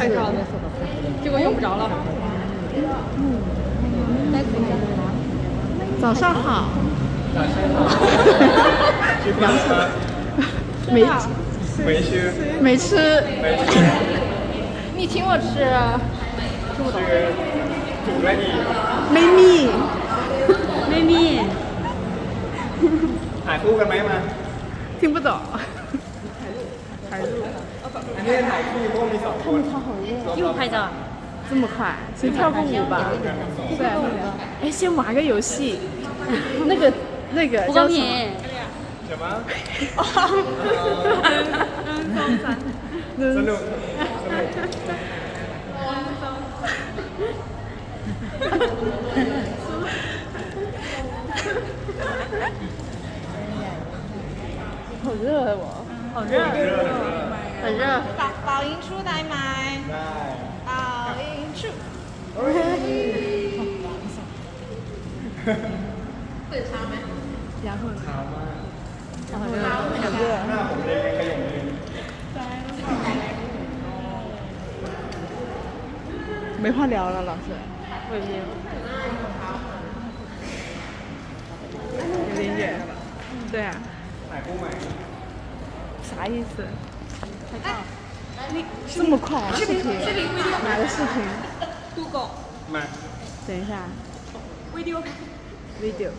太长了，结果用不着了。早上好，ชื่อพี่ครับ 没没ชื่อ 没吃，没ชื่อ 你请我吃，听不懂。 ชื่อจุและอี 没蜜，妹妹， ถ่ายคู่กันไหมมา 听不懂。 อันนี้ถ่ายคู่เพราะว่ามีสองคน 又拍照。这么快，先跳个舞吧。对，哎，先玩个游戏，那个那个不公叫什么？平。 ใช่ไหมสนุกสนุก 好热啊我，好热， 很热。保保音出ได้ไหม ได้ 保音出 然后呢？ ขาวมาก 很热，很热。 หน้าผมเลยขยงเลย 没话聊了，老师。我也没有。有点远。对啊， ถ่ายคู่ใหม่ 啥意思？ 这么快啊？视频？哪个视频？ มา 等一下。video。video。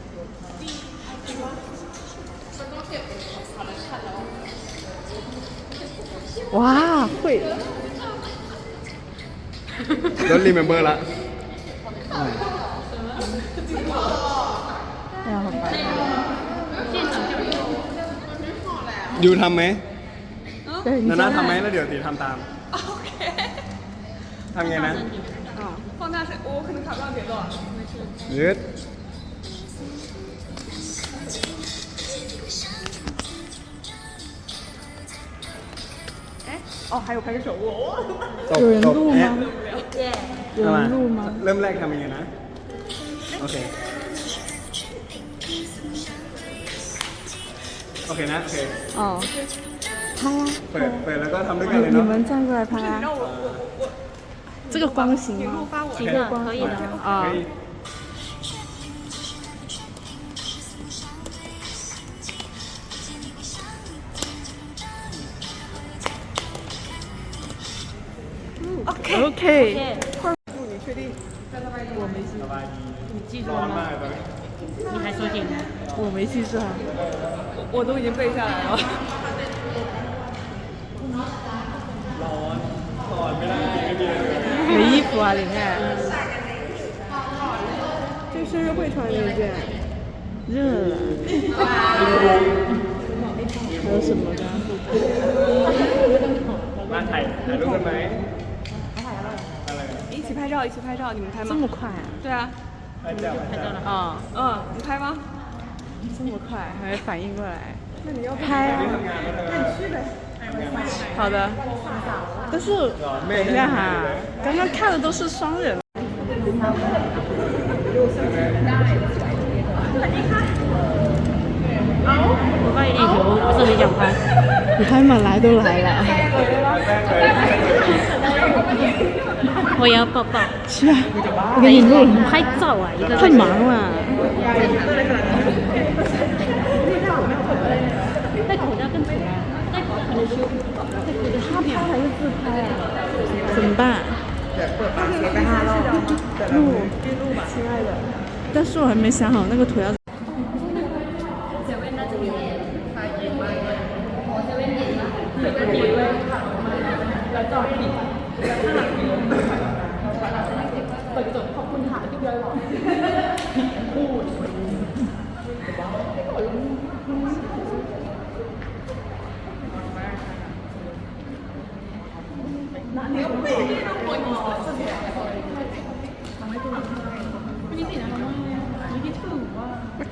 哇，会了。 แล้วรีเมมเบอร์ละ 哎呀，好烦。ยูทำไหม 对，你 นานา 先 ทำไหม 来 แล้วเดี๋ยวตีทำตามทำไงนะ 放大声，我可能卡不上节奏。 ยืด 哦，还有开始手握。 ตบ 有人 ตบ 录 แอะ 吗？有 เอามา 人录吗？ เริ่มแรกทำยังไงนะ โอเค โอเคนะ โอเค 哦， 拍啊！ เปิด เปิดแล้วก็ทำด้วยกันเลย 你 เนาะ 们站过来拍啊！这个光行吗？行的，可以的。啊 เฮ้ย ，OK。 OK，สบายดี 你记住 ร้อ 了 นมาก 吗？ เลยตอนนี้ 你还说简单。我没记住啊。我都已经背下来了。 ร้อนถอดไม่ได้ไม่มีอะไรเลย 没衣服啊，林爱。这生日会穿这件，热了。还有什么呢？ มาถ่ายถ่ายรูปกันไหมอะไร 一起拍照，一起拍照，你们拍这吗？么快啊？对啊， ถ่ายเจ้าถ่ายเจ้า 啊，嗯，你拍吗？这么快还没反应过来。拍啊！ ทำงานแล้วนะ 好的。但是等一下哈，刚刚看的都是双人。我发现点球不是很想拍。你还嘛，来都来了。我也要抱抱。去啊！我给你录。拍照啊，一个太忙了。戴口罩更丑啊，戴口罩可能修。他拍还是自拍？怎么办？录，亲爱的。但是我还没想好那个图要。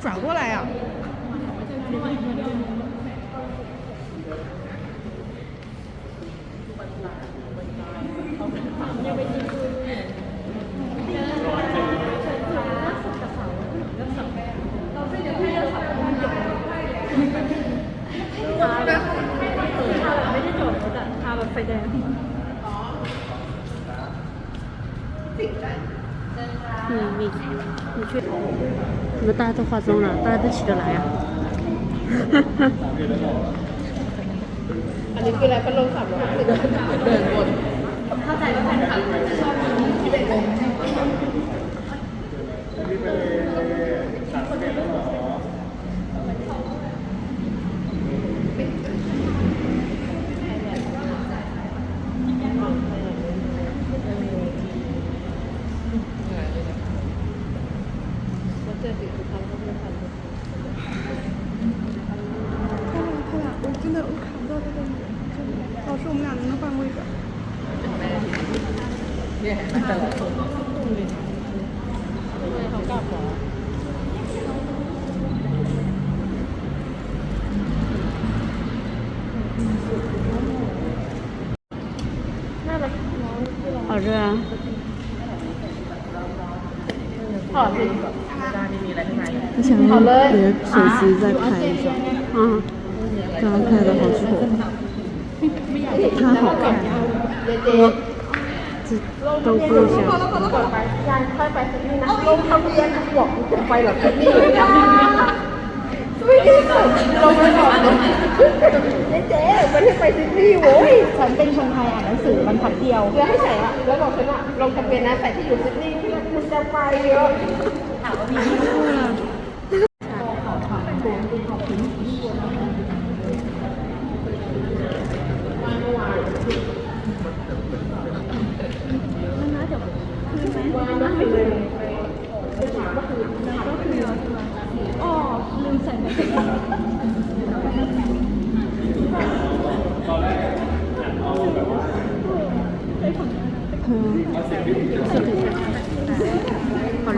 转过来呀、得脚头的，他们飞的。你你你去，你们大家都化妆了，大家都起得来啊。 อันนี้คืออะไรพัดลมสามร้อยห้าสิบเดินบนเข้าใจว่าแฟนคลับจะชอบที่เป็นวง 快 我想用手机再拍一下，嗯，样拍的好丑，不太好看，这都不行。快， ก่อนไปยายค่อยไปซิดนีย์นะลงทะเบียนนะบอกกูจะไปเหรอซิดนีย์ไม่ได้เกิดลงไปก่อนเจ๊เจ๊ไม่ได้ไปซิดนีย์โว้ยฉันเป็นคนไทยอ่านหนังสือบรรทัดเดียวแล้วให้ใส่อะแล้วบอกฉันว่าลงทะเบียนนะใส่ที่อยู่ซิดนีย์คุณจะไปเยอะ好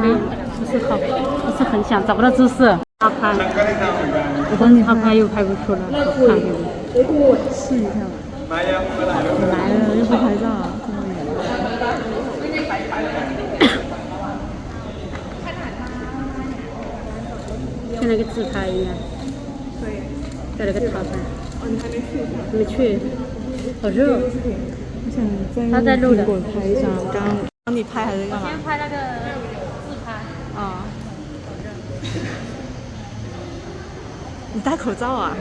不是好，不是很想，找不到姿势。好，我等你他拍又拍不出来，好看我试一下吧。我来了，又不拍照，这么远。现那个自拍一下。对。在那个套餐。哦，没去。没去。好热。我想在录苹果拍一张，刚刚你拍还是干嘛？先拍那个。你戴口罩啊？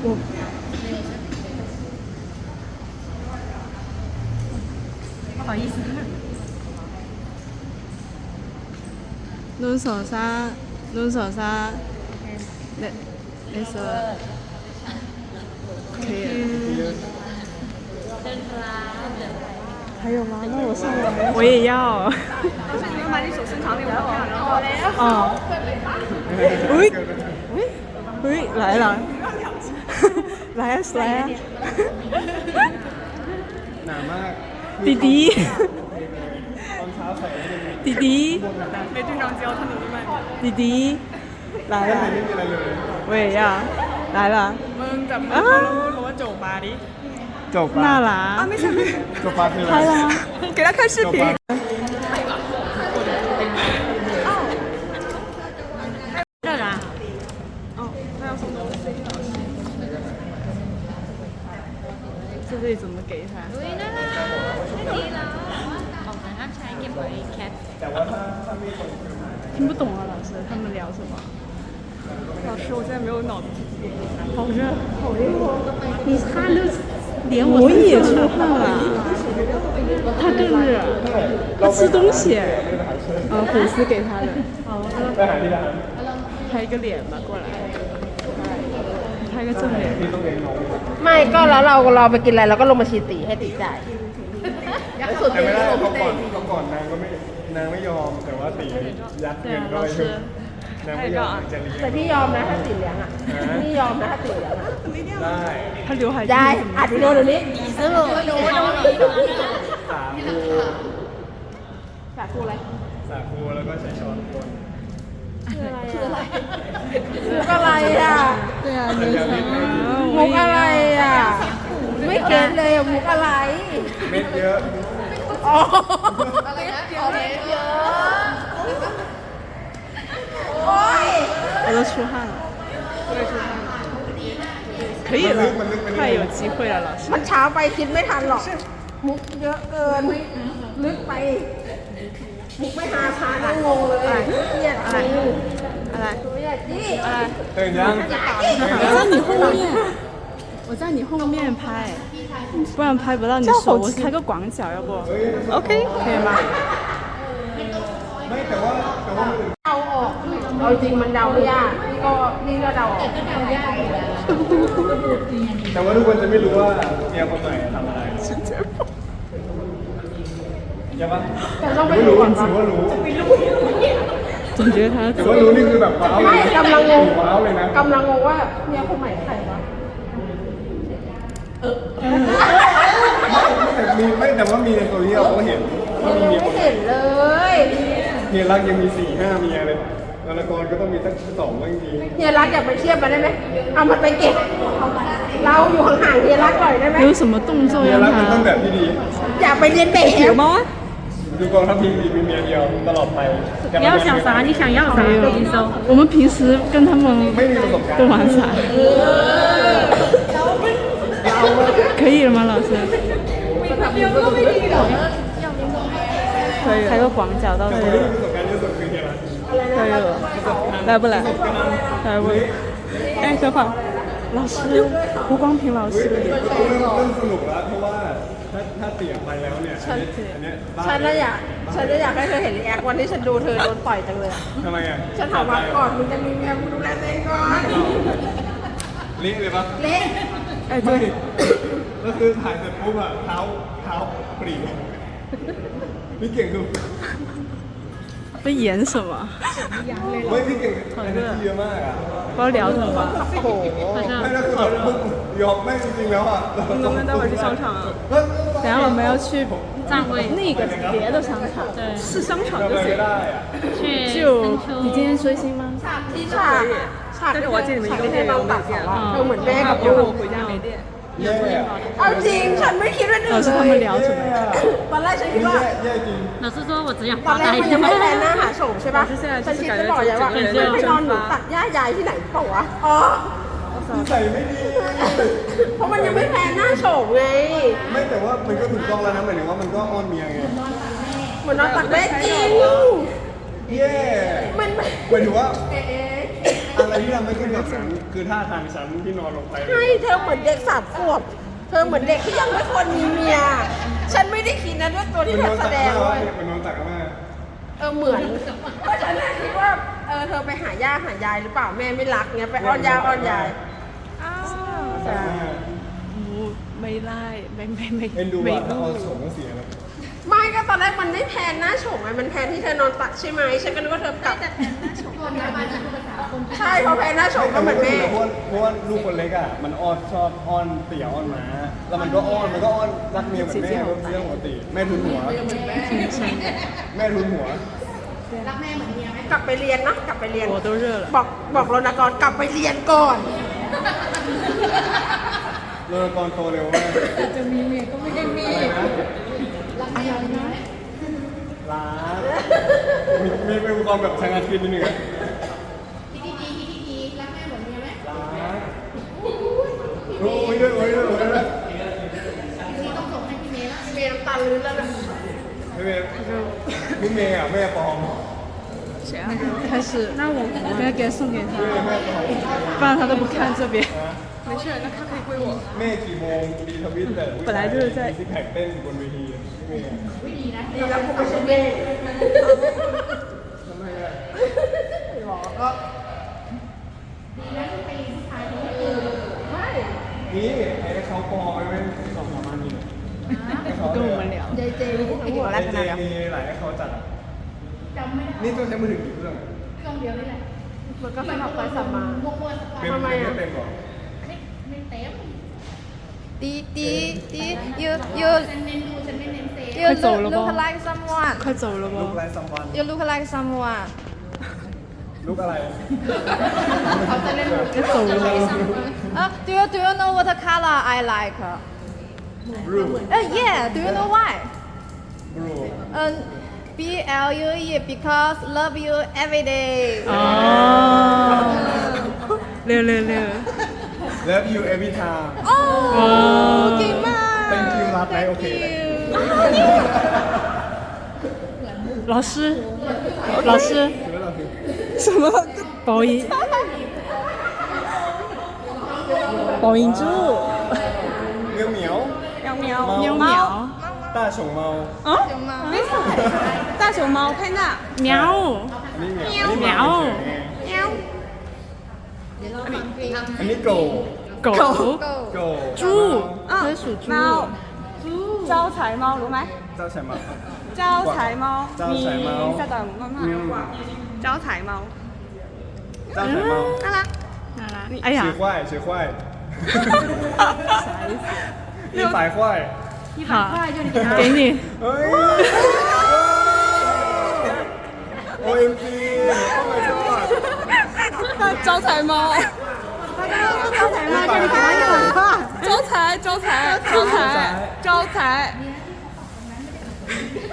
我不好意思。弄手上，弄手上，来，来说。可以。还有吗？那我上来，我也要。老师，你们把你手伸长点，我看，然后。哦。喂喂喂，来了，来啊来啊， หนามาก 弟弟， ตอนเช้าใส่ให้ดู 弟弟，没队长教他努力慢点。弟弟，来了， ไม่มีอะไรเลย 我也要，来了， มึงจับมือเขาแล้วพูดคำว่าโจบมาดิ จบ 娜 ปะ 拉， ไม่ใช่ไม่ จบปะคืออะไร 拍了，给他看视 จบ 频 ปะ。这儿啊，哦，他要送东西。这里怎么给他？哦，等下才เก็บไว้แคป 听不懂啊，老师，他们聊什么？老师，我现在没有脑子。好热，好热哦。你看都 连我也出汗了，他更热，他吃东西，啊，粉丝给他的， ไปหาที่ร้าน 拍一个脸吧，过来，拍个正脸， ที่ต้องเรียนน้อง ไม่ก็แล้วเราเราไปกินอะไรเราก็ลงมาชีตีให้ตีจ่ายแล้วส่วน แต่ ตี ไม่ได้ ก็ลง เขา พี่ ก่ เต้ อนเขาก่อนนางก็ไม่นางไม่ยอมแต่ว่าตียัดเงินเข้าไปนาง ไม่ยอมจะเลี้ย แต่ ง พี่ยอมนะถ้าตีเลี้ยงอ่ะพี่ยอมนะถ้าตีเลี้ยงอ่ะ ได้ 他刘海 ยายอัดวิดีโอเดี๋ยวนี้ สรุปหนูหนู สาคู สาคูอะไร สาคูแล้วก็ใช้ช้อนคน คืออะไรมุกอะไรอ่ะ 对啊，没想到， มุกอะไรอ่ะ ไม่เก็ตเลยอ่ะมุกอะไร เม็ดเยอะ อ๋ออะไรนะเยอะ โอ้ย 我都出汗了。 可以了，快有机会了，老师。 มันเช้าไปคิดไม่ทันหรอก มุกเยอะเกิน ลึกไป มุกไม่หาพานั่งงงเลยเครียดอะไร อะไร เครียดจี้ ตื่นยัง 我在你后面，我在你后面拍，不然拍不到你手。我开个广角，要不？OK，可以吗？ าจริงมันเดาไม่ยากนี่ก็นี่ก็เดาออกก็เดายากแต่ว่าทุกคนจะไม่รู้ว่าเมียคนใหม่ทำอะไรใช่ปะแต่ต้องไปม่รู้ก่อนจริงว่รู้จนเยอะท้าแต่ว่ารู้นี่คือแบบว้าวเลยนะกำลังงงว้าวเลยนะกำลังงงว่าเมียคนใหม่ใครวะมีไม่แต่ว่ามีในโซเชียลเขาเห็นมีไม่เห็นเลย เมียรักยังมีสี่ห้าเมียเลย แล้วละครก็ต้องมีสักสองบ้างดี เฮียรักอยากไปเทียบมาได้ไหมเอามันไปเก็บ เราอยู่ห่างๆเฮียรักหน่อยได้ไหม 有什么动作 เมีย 让 รักมันต้องแบ 他？ บที่ดี อยากไปเรียนแบบ 有吗？ ดูกองทัพพีมีเมียเดียวตลอดไป 你要想啥？你想要啥？跟你说。我们平时跟他们 ไม่มีประสบการ 都 ณ์ 玩啥？可以了吗，老师？可以。开个广角到 แต่ 这 คนที่ 里 了。来不来？来不来？哎，小跑，老师，胡光平老 เฮ้ย 师。 เริ่มเริ่มสนุกแล้วเพราะว่าถ้าถ้าเตี่ยไปแล้วเนี่ยอันนี้อันเนี้ยบ้า ฉันน่ะอยากฉันน่ะอยากให้เธอเห็นรีแอควันที่ฉันดูเธอโดนต่อยจังเลยอะ ทำไมอ่ะ ฉันถามว่าก่อนมึงจะมีเมียมึงดูแลตัวเองก่อน เละเลยปะ เละ 哎， ไม่ 对， ก็คือถ่ายเสร็จปุ๊บอะเท้าเท้าปรีพี่เก่งคือ 在演什么？ ไม่พี่เก่งอันนี้เยอะมากอ่ะ 不知道聊什么。好 ไม่ 像 แล้วคือแบบปุ๊บยอมไม่จริงๆแล้วอ่ะ 能不能待会儿去商场啊？ เฮ้ย 等下我们要去站位那个别的商场，对是商场 ทำ 就 อะไร 行 ก็。ได้อ่ะ 去就深秋。你今天追星吗？ ที่ฉากฉากที่เธอฉากที่เธอนอนตักเขาอะ เธอเหมือนแม่กับลูก แย่อะ เอาจริงฉันไม่คิดว่าหนึ่ง 老师他 เล 们 ย 聊什么呀？ ตอนแรกฉันคิดว่า แย่แย่จริง 老师说我只想 ตอน 发 แรก 呆。 มันยังไม่แพนหน้าหาโฉมใช่ปะฉันคิดจะบอกยายว่าไม่ไปนอนหนูตัดหญ้ายายที่ไหนเปล่าวะ อ๋อ นิสัยไม่ดี เพราะมันยังไม่แพนหน้าโฉมไง ไม่แต่ว่ามันก็ถูกต้องแล้วนะหมายถึงว่ามันก็อ้อนเมียไง เหมือนนอนตักแม่จริง แย่ มันไม่ หมายถึงว่า เอ๊ะ นที่ทำให้ขึ้นกับฉันคือท่าทางฉันที่นอนลงไปให้เธอเหมือนเด็กสามขวบ เธอเหมือนเด็กที่ยังไม่ควรมีเมีย ฉันไม่ได้คิดนะด้วยตัวที่เธอแสดงเลยนอนตักมาเออเหมือนเพฉันน่คิดว่าเออเธอไปหาย่าหายายหรือเปล่าแม่ไม่รักเงี้ยไปอ้อนย่าอ้อนยายอ้าวไม่ได้ไม่ไม่ไม่เอ็นดูว่าถ้าเอาส่งก็เสียแล้วไม่ก็ตอนแรกมันไม่แพนหน้าโฉมไงมันแพนที่เธอนอนตักใช่ไหมฉันก็นึกว่าเธอกลับแต่แพนหน้าโฉมนะมัน ใช่เพราะแพนหน้าชมก็เหมือนแม่เพราะว่าเพราลูกคนเล็กอะมันอ้อนชอบอ้อนเตี่ยอ้อนหมาแล้วมันก็อ้อนมันก็อ้อนรักเมียเหมือนแม่เรื่องปกติแม่ทุนหัว แม่ทุนหัวรักแม่เหมือนเมียไหมกลับไปเรียนนะกลับไปเรียนบอกบอกรณกรกลับไปเรียนก่อนรณกรโตเร็วมากจะมีเมียก็ไม่ได้มีรักยังไงมรักมีมีอุปกรณ์แบบชนะคิดนิดนึง เมย์พี่เมย์อ่ะแม่ปลอม 谁啊？开始，那我我应该给送给 แม่ 他， แม่ปลอม 不然他都不看这边。没事那他可以归我แม่กี่โมงดีทวิตแต่ 本来就是在 ซิกแพคเต้นบนเวทีพี่เมย์ ดีแล้วกูไม่ใช่เมย์ ทำไมอ่ะ หรอก็ไม่ นี่ไอ้เขาปลอมไอ้เว้นสองสามอันนี่ ดูมันเดียวเจเจมีหลายให้เขาจัดอะจำไม่ได้นี่ต้องใช้มือถืองเครื่องเครื่องเดียวนี่แหละมันก็สลับไปสลับมาเป็มทำไมอะ เต็มก่อนไม่เต็มตีตีตียูยูฉันเน้นดูฉันไม่ยู Hello, ลู Lobo. กลายซัมวัน เข้าใจแล้วบ่ลูกไลฟ์ซัมวันยูลูกลายซัมวันลูกอะไรเขาจะเล่นเข้จใจแล้วเออ do you do you know what color I like บรู Uh, yeah. Do you know why? บรู Um, B L U E because love you every day. 哦。六六六。六 Love you every time 哦，给嘛。 Thank you รักไหมโอเค 老师，老师， คิดว่าเราคือ 什么？保音，保音柱， เมียวเหมียว 喵喵喵猫。喵， ต้าฉงเมา 啊？没错，大熊猫配那喵， อันนี้เหมียวอันนี้ห เหมี มา ยว เฉยๆอันนี้โก 狗，โก 猪，它是属猪，猫，招财猫，รู้ไหม เจ้าชายมา 招财猫，招财猫你稍等慢慢嗯招财猫， เจ้าชายเมา น่ารัก 哎呀 ชื่อ，ควายชื่ 一百块，一百块就你给你。哎呀！招财猫，招财猫，招财猫，招财，招财，招财，招财，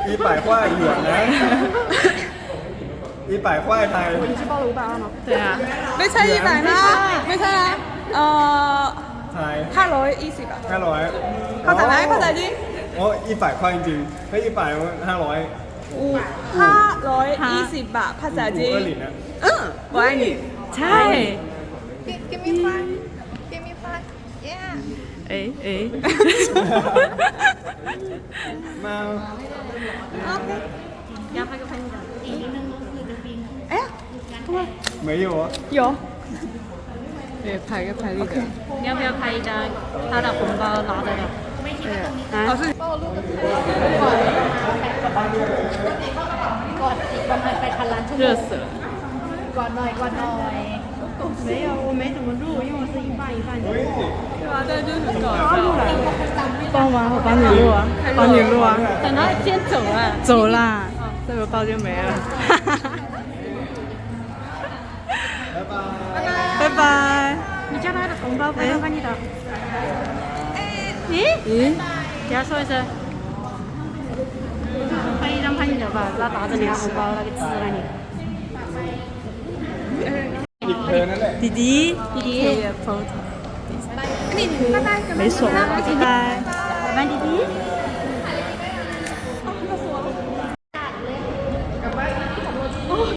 一百块，一百块台。我你是报了五百二吗？对啊，没猜一百吗？没猜啊，呃。 ไทย ห้าร้อยยี่สิบอะ ห้าร้อย เข้าใจไหมเข้าใจดิ โอ้อีปลายควายจริงๆถ้าอีปลายห้าร้อย ห้าร้อยยี่สิบบาทภาษาจีน เกาหลีนะ อืม我爱你猜， Give give me five Give me five Yeah 哎哎， มา 哎呀，没有啊有 对，拍一个快递哥。你要不要拍一张他的红包拿的？对。老师。帮我录个。热死了。麦麦。没有，我没怎么录，因为我是一半一半的。哇，这就很搞笑。帮忙，我帮你录啊，帮你录啊。等他先走了。走啦，这个包就没了。拜拜。拜拜。红包分到给你的。嗯？嗯？给他说一声。拍一张拍你的吧，那拿着你的红包那个纸给你。弟弟，弟弟，拜拜，没说，拜拜，拜拜，弟弟。